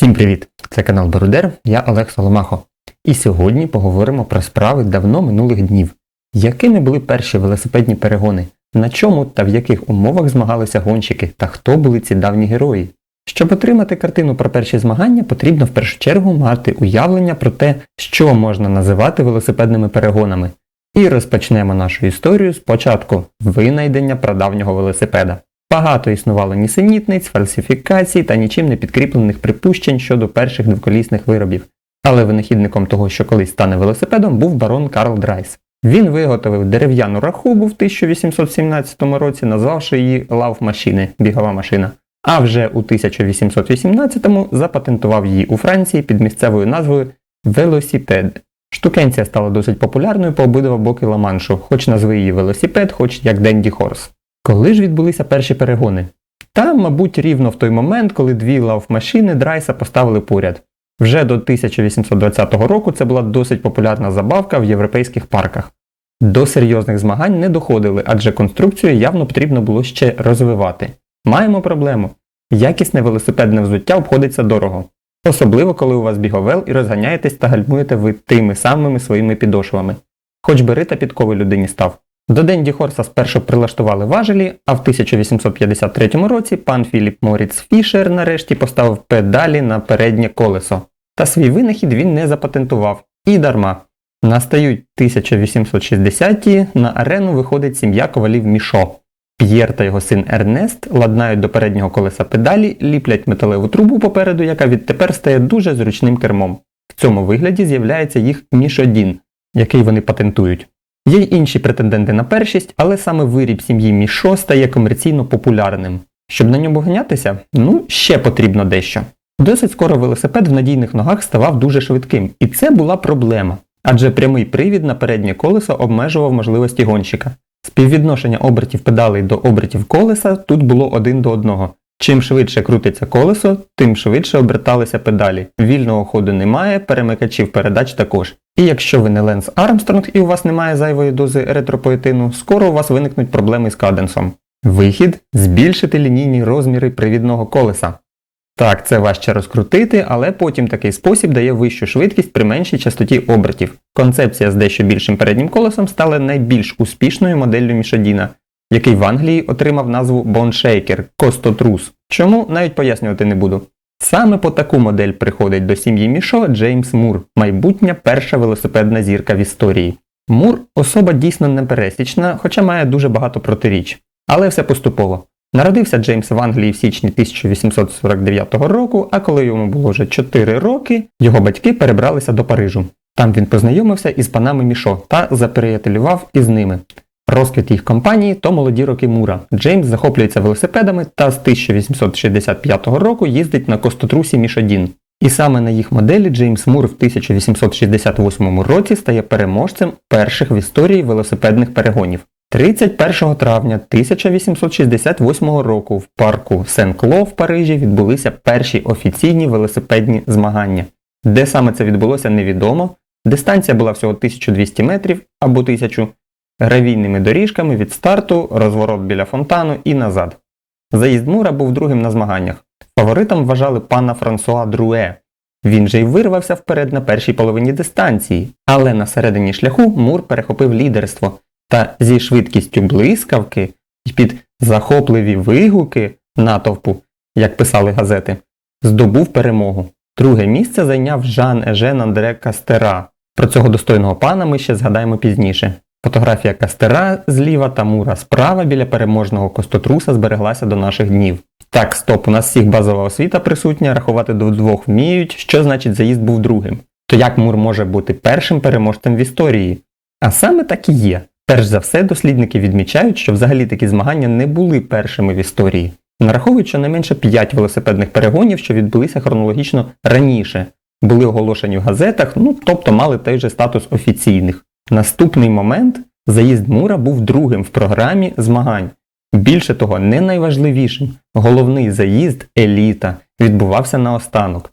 Всім привіт! Це канал Борудер, я Олег Соломахо. І сьогодні поговоримо про справи давно минулих днів. Якими були перші велосипедні перегони, на чому та в яких умовах змагалися гонщики та хто були ці давні герої? Щоб отримати картину про перші змагання, потрібно в першу чергу мати уявлення про те, що можна називати велосипедними перегонами. І розпочнемо нашу історію спочатку винайдення прадавнього велосипеда. Багато існувало нісенітниць, фальсифікацій та нічим не підкріплених припущень щодо перших двоколісних виробів. Але винахідником того, що колись стане велосипедом, був барон Карл Драйс. Він виготовив дерев'яну рахубу в 1817 році, назвавши її лав-машини бігова машина. А вже у 1818-му запатентував її у Франції під місцевою назвою велосипед. Штукенція стала досить популярною по обидва боки Ла-Маншу, хоч назви її велосипед, хоч як Денді Хорс. Коли ж відбулися перші перегони? Та, мабуть, рівно в той момент, коли дві лав-машини Драйса поставили поряд. Вже до 1820 року це була досить популярна забавка в європейських парках. До серйозних змагань не доходили, адже конструкцію явно потрібно було ще розвивати. Маємо проблему. Якісне велосипедне взуття обходиться дорого. Особливо, коли у вас біговел і розганяєтесь та гальмуєте ви тими самими своїми підошвами. Хоч би рита підкови людині став. До Денді Хорса спершу прилаштували важелі, а в 1853 році пан Філіп Моріц Фішер нарешті поставив педалі на переднє колесо. Та свій винахід він не запатентував. І дарма. Настають 1860-ті, на арену виходить сім'я ковалів Мішо. П'єр та його син Ернест ладнають до переднього колеса педалі, ліплять металеву трубу попереду, яка відтепер стає дуже зручним кермом. В цьому вигляді з'являється їх Мішодін, який вони патентують. Є й інші претенденти на першість, але саме виріб сім'ї Мішо стає комерційно популярним. Щоб на ньому гнятися, ну ще потрібно дещо. Досить скоро велосипед в надійних ногах ставав дуже швидким, і це була проблема. Адже прямий привід на переднє колесо обмежував можливості гонщика. Співвідношення обертів педалей до обертів колеса тут було один до одного. Чим швидше крутиться колесо, тим швидше оберталися педалі. Вільного ходу немає, перемикачів передач також. І якщо ви не Ленс Армстронг і у вас немає зайвої дози ретропоетину, скоро у вас виникнуть проблеми з каденсом. Вихід збільшити лінійні розміри привідного колеса. Так, це важче розкрутити, але потім такий спосіб дає вищу швидкість при меншій частоті обертів. Концепція з дещо більшим переднім колесом стала найбільш успішною моделлю Мішодіна, який в Англії отримав назву Bone костотрус. Чому навіть пояснювати не буду. Саме по таку модель приходить до сім'ї Мішо Джеймс Мур, майбутня перша велосипедна зірка в історії. Мур особа дійсно непересічна, хоча має дуже багато протиріч. Але все поступово. Народився Джеймс в Англії в січні 1849 року, а коли йому було вже 4 роки, його батьки перебралися до Парижу. Там він познайомився із панами Мішо та заприятелював із ними. Розквіт їх компанії то молоді роки Мура. Джеймс захоплюється велосипедами та з 1865 року їздить на костотрусі Мішодін. І саме на їх моделі Джеймс Мур в 1868 році стає переможцем перших в історії велосипедних перегонів. 31 травня 1868 року в парку Сен-Кло в Парижі відбулися перші офіційні велосипедні змагання. Де саме це відбулося, невідомо. Дистанція була всього 1200 метрів або 1000 гравійними доріжками від старту, розворот біля фонтану і назад. Заїзд Мура був другим на змаганнях. Фаворитом вважали пана Франсуа Друе. Він же й вирвався вперед на першій половині дистанції, але на середині шляху Мур перехопив лідерство та зі швидкістю блискавки і під захопливі вигуки натовпу, як писали газети, здобув перемогу. Друге місце зайняв Жан Ежен Андре Кастера. Про цього достойного пана ми ще згадаємо пізніше. Фотографія Кастера зліва та Мура справа біля переможного костотруса збереглася до наших днів. Так, стоп, у нас всіх базова освіта присутня, рахувати до двох вміють, що значить заїзд був другим. То як Мур може бути першим переможцем в історії? А саме так і є. Перш за все, дослідники відмічають, що взагалі такі змагання не були першими в історії. Нараховують щонайменше 5 велосипедних перегонів, що відбулися хронологічно раніше, були оголошені в газетах, ну тобто мали той же статус офіційних. Наступний момент заїзд Мура був другим в програмі змагань. Більше того, не найважливішим, головний заїзд еліта відбувався наостанок.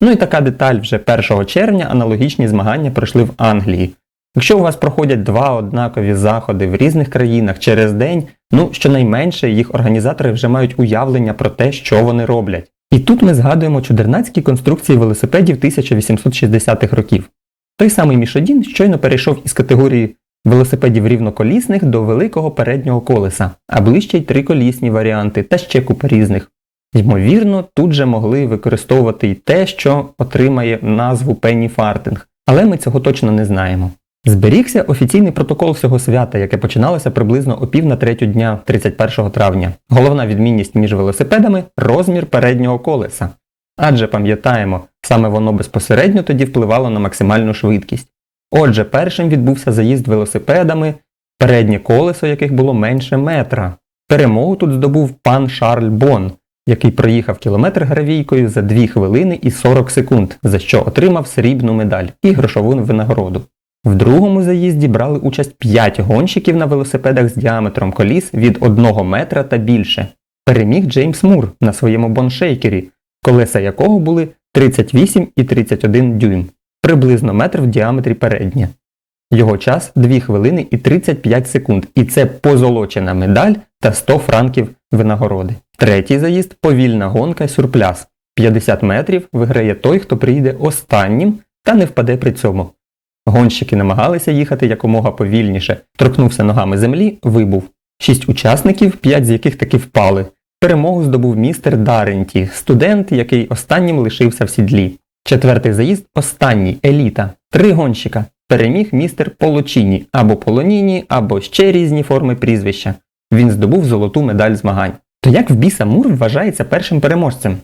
Ну і така деталь вже 1 червня аналогічні змагання пройшли в Англії. Якщо у вас проходять два однакові заходи в різних країнах через день, ну щонайменше їх організатори вже мають уявлення про те, що вони роблять. І тут ми згадуємо чудернацькі конструкції велосипедів 1860-х років. Той самий Мішодін щойно перейшов із категорії велосипедів рівноколісних до великого переднього колеса, а ближче й триколісні варіанти та ще купа різних. Ймовірно, тут же могли використовувати й те, що отримає назву Пенні Фартинг, але ми цього точно не знаємо. Зберігся офіційний протокол всього свята, яке починалося приблизно о пів на третю дня 31 травня. Головна відмінність між велосипедами розмір переднього колеса. Адже пам'ятаємо, саме воно безпосередньо тоді впливало на максимальну швидкість. Отже, першим відбувся заїзд велосипедами, переднє колесо яких було менше метра. Перемогу тут здобув пан Шарль Бон, який проїхав кілометр гравійкою за 2 хвилини і 40 секунд, за що отримав срібну медаль і грошову винагороду. В другому заїзді брали участь 5 гонщиків на велосипедах з діаметром коліс від 1 метра та більше. Переміг Джеймс Мур на своєму боншейкері, колеса якого були 38 і 31 дюйм, приблизно метр в діаметрі переднє. Його час 2 хвилини і 35 секунд, і це позолочена медаль та 100 франків винагороди. Третій заїзд повільна гонка сюрпляс. 50 метрів виграє той, хто приїде останнім та не впаде при цьому. Гонщики намагалися їхати якомога повільніше, торкнувся ногами землі, вибув. Шість учасників, п'ять з яких таки впали. Перемогу здобув містер Даренті, студент, який останнім лишився в сідлі. Четвертий заїзд останній еліта. Три гонщика. Переміг містер Полочіні або Полоніні, або ще різні форми прізвища. Він здобув золоту медаль змагань. То як в біса Мур вважається першим переможцем?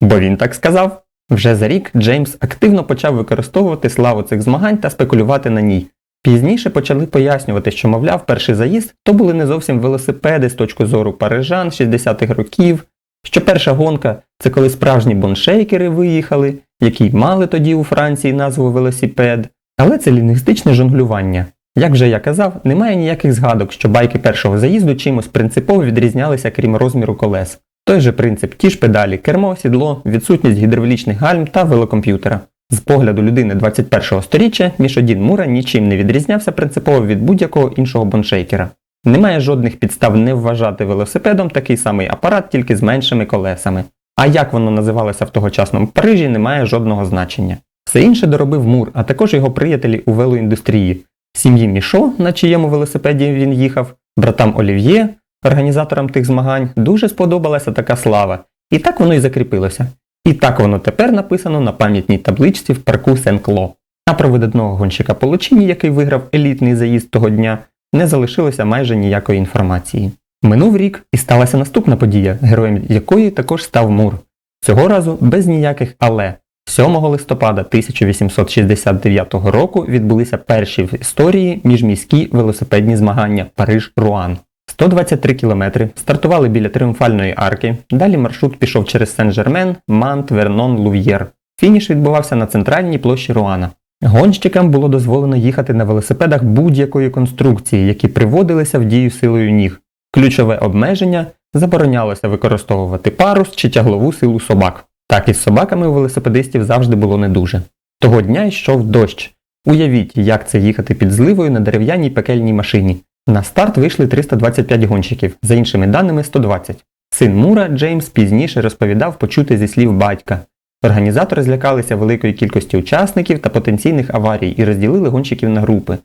Бо він так сказав. Вже за рік Джеймс активно почав використовувати славу цих змагань та спекулювати на ній. Пізніше почали пояснювати, що, мовляв, перший заїзд то були не зовсім велосипеди з точки зору парижан 60-х років, що перша гонка це коли справжні боншейкери виїхали, які мали тоді у Франції назву велосипед, але це лінгвістичне жонглювання. Як вже я казав, немає ніяких згадок, що байки першого заїзду чимось принципово відрізнялися крім розміру колес. Той же принцип, ті ж педалі, кермо, сідло, відсутність гідравлічних гальм та велокомп'ютера. З погляду людини 21-го сторіччя Мішодін Мура нічим не відрізнявся принципово від будь-якого іншого боншейкера. Немає жодних підстав не вважати велосипедом такий самий апарат, тільки з меншими колесами. А як воно називалося в тогочасному Парижі, не має жодного значення. Все інше доробив Мур, а також його приятелі у велоіндустрії. Сім'ї Мішо, на чиєму велосипеді він їхав, братам Олів'є, організаторам тих змагань, дуже сподобалася така слава. І так воно і закріпилося. І так воно тепер написано на пам'ятній табличці в парку Сен-Кло. А про видатного гонщика Полочині, який виграв елітний заїзд того дня, не залишилося майже ніякої інформації. Минув рік і сталася наступна подія, героєм якої також став Мур. Цього разу без ніяких але. 7 листопада 1869 року відбулися перші в історії міжміські велосипедні змагання Париж-Руан. 123 кілометри, стартували біля Тріумфальної арки, далі маршрут пішов через Сен-Жермен, Мант, Вернон, Лув'єр. Фініш відбувався на центральній площі Руана. Гонщикам було дозволено їхати на велосипедах будь-якої конструкції, які приводилися в дію силою ніг. Ключове обмеження заборонялося використовувати парус чи тяглову силу собак. Так і з собаками у велосипедистів завжди було не дуже. Того дня йшов дощ. Уявіть, як це їхати під зливою на дерев'яній пекельній машині. На старт вийшли 325 гонщиків, за іншими даними 120. Син Мура Джеймс пізніше розповідав почути зі слів батька. Організатори злякалися великої кількості учасників та потенційних аварій і розділили гонщиків на групи.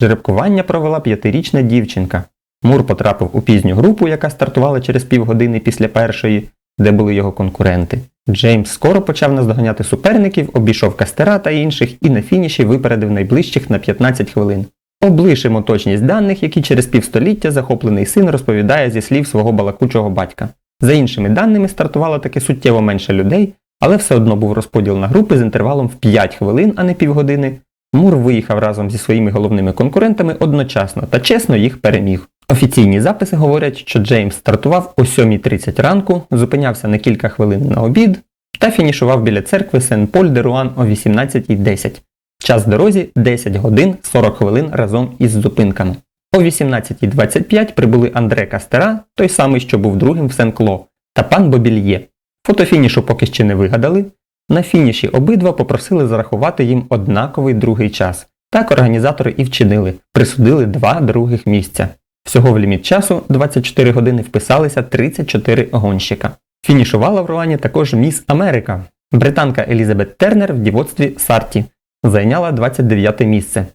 Жеребкування провела п'ятирічна дівчинка. Мур потрапив у пізню групу, яка стартувала через півгодини після першої, де були його конкуренти. Джеймс скоро почав наздоганяти суперників, обійшов кастера та інших і на фініші випередив найближчих на 15 хвилин. Облишимо точність даних, які через півстоліття захоплений син розповідає зі слів свого балакучого батька. За іншими даними, стартувало таки суттєво менше людей, але все одно був розподіл на групи з інтервалом в 5 хвилин, а не півгодини. Мур виїхав разом зі своїми головними конкурентами одночасно та чесно їх переміг. Офіційні записи говорять, що Джеймс стартував о 7.30 ранку, зупинявся на кілька хвилин на обід та фінішував біля церкви Сен-Поль-де-Руан о 18.10. Час дорозі 10 годин 40 хвилин разом із зупинками. О 18.25 прибули Андре Кастера, той самий, що був другим в Сен-Кло, та пан Бобільє. Фотофінішу поки ще не вигадали. На фініші обидва попросили зарахувати їм однаковий другий час. Так організатори і вчинили, присудили два других місця. Всього в ліміт часу 24 години вписалися 34 гонщика. Фінішувала в Руані також Міс Америка. Британка Елізабет Тернер в дівоцтві Сарті зайняла 29 місце.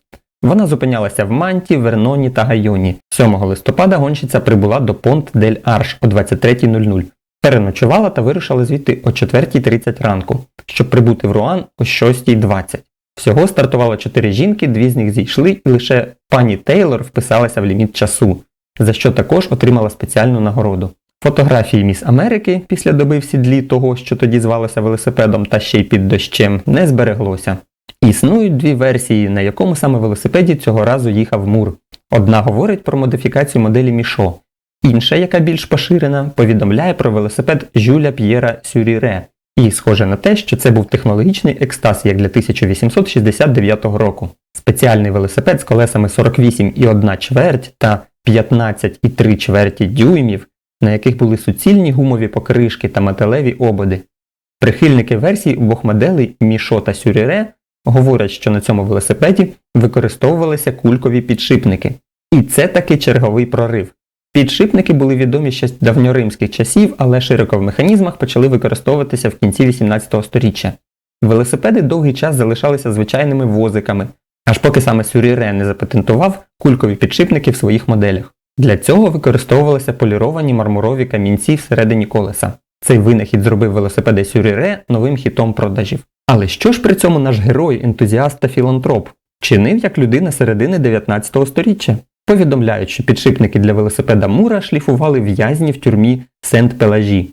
Вона зупинялася в Манті, Верноні та Гайоні. 7 листопада гонщиця прибула до Понт дель Арш о 23.00. Переночувала та вирушила звідти о 4.30 ранку, щоб прибути в Руан о 6.20. Всього стартувало 4 жінки, дві з них зійшли, і лише пані Тейлор вписалася в ліміт часу, за що також отримала спеціальну нагороду. Фотографії Міс Америки після доби в сідлі того, що тоді звалося велосипедом та ще й під дощем, не збереглося. Існують дві версії, на якому саме велосипеді цього разу їхав Мур. Одна говорить про модифікацію моделі Мішо, інша, яка більш поширена, повідомляє про велосипед Жюля П'єра Сюріре. І схоже на те, що це був технологічний екстаз як для 1869 року. Спеціальний велосипед з колесами 48,1 чверть та 15,3 чверті дюймів, на яких були суцільні гумові покришки та металеві ободи. Прихильники версій обох моделей Мішо та Сюріре говорять, що на цьому велосипеді використовувалися кулькові підшипники. І це таки черговий прорив. Підшипники були відомі ще з давньоримських часів, але широко в механізмах почали використовуватися в кінці 18 століття. Велосипеди довгий час залишалися звичайними возиками, аж поки саме Сюріре не запатентував кулькові підшипники в своїх моделях. Для цього використовувалися поліровані мармурові камінці всередині колеса. Цей винахід зробив велосипеди Сюріре новим хітом продажів. Але що ж при цьому наш герой, ентузіаст та філантроп? Чинив як людина середини 19 століття. Повідомляють, що підшипники для велосипеда Мура шліфували в'язні в тюрмі Сент-Пелажі.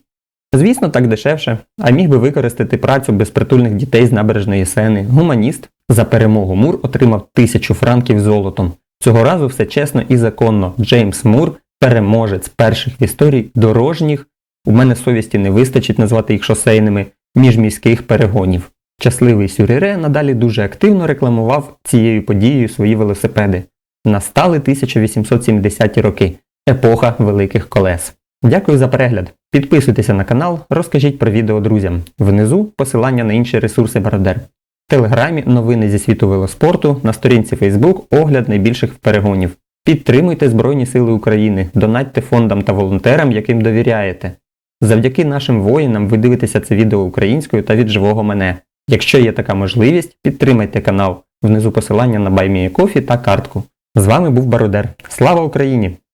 Звісно, так дешевше, а міг би використати працю безпритульних дітей з набережної Сени. Гуманіст за перемогу Мур отримав тисячу франків золотом. Цього разу все чесно і законно. Джеймс Мур переможець перших в історії дорожніх, у мене совісті не вистачить назвати їх шосейними, міжміських перегонів. Щасливий Сюріре надалі дуже активно рекламував цією подією свої велосипеди. Настали 1870-ті роки, епоха великих колес. Дякую за перегляд. Підписуйтеся на канал, розкажіть про відео друзям. Внизу посилання на інші ресурси Бародер. В Телеграмі новини зі світу велоспорту, на сторінці Facebook огляд найбільших перегонів. Підтримуйте Збройні Сили України, донатьте фондам та волонтерам, яким довіряєте. Завдяки нашим воїнам ви дивитеся це відео українською та від живого мене. Якщо є така можливість, підтримайте канал. Внизу посилання на BuyMeACoffee та картку. З вами був Бародер. Слава Україні!